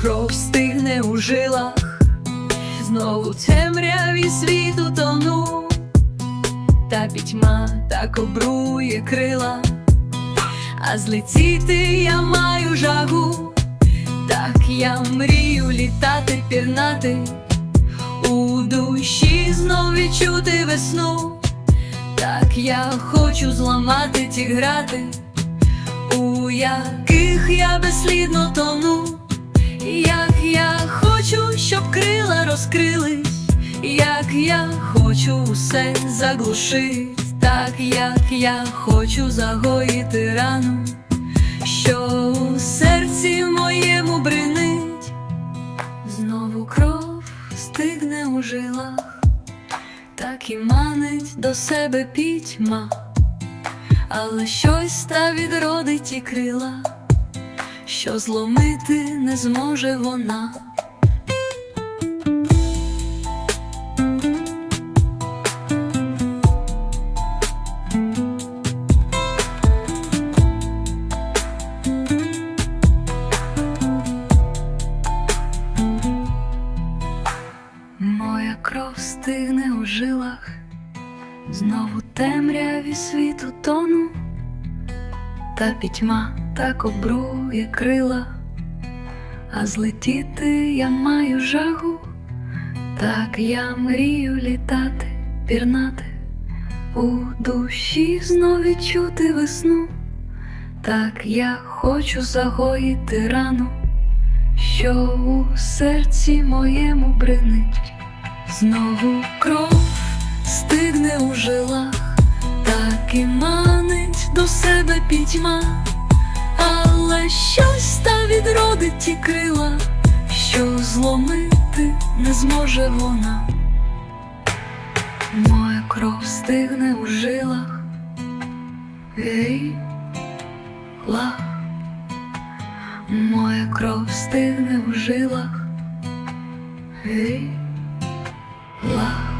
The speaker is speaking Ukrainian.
кров стигне у жилах, знову темряві світу тону, та пітьма так обрує крила, а злетіти я маю жагу, так я мрію літати, пірнати, у душі знов відчути весну. Так я хочу зламати ті грати, у яких я безслідно тону, щоб крила розкрились, як я хочу усе заглушить, так як я хочу загоїти рану, що у серці моєму бринить, знову кров стигне у жилах так і манить до себе пітьма, але щось та відродить і крила, що зломити не зможе вона. Стигне у жилах, знову темряві світу тону, та пітьма так обрує крила, а злетіти я маю жагу, так я мрію літати, пірнати, у душі знов відчути весну, так я хочу загоїти рану що у серці моєму бринить, знову кров стигне у жилах, так і манить до себе пітьма, але щось та відродить ті крила, що зломити не зможе вона. Моя кров стигне у жилах, гей, лах. Моя кров стигне в жилах, гей, лах.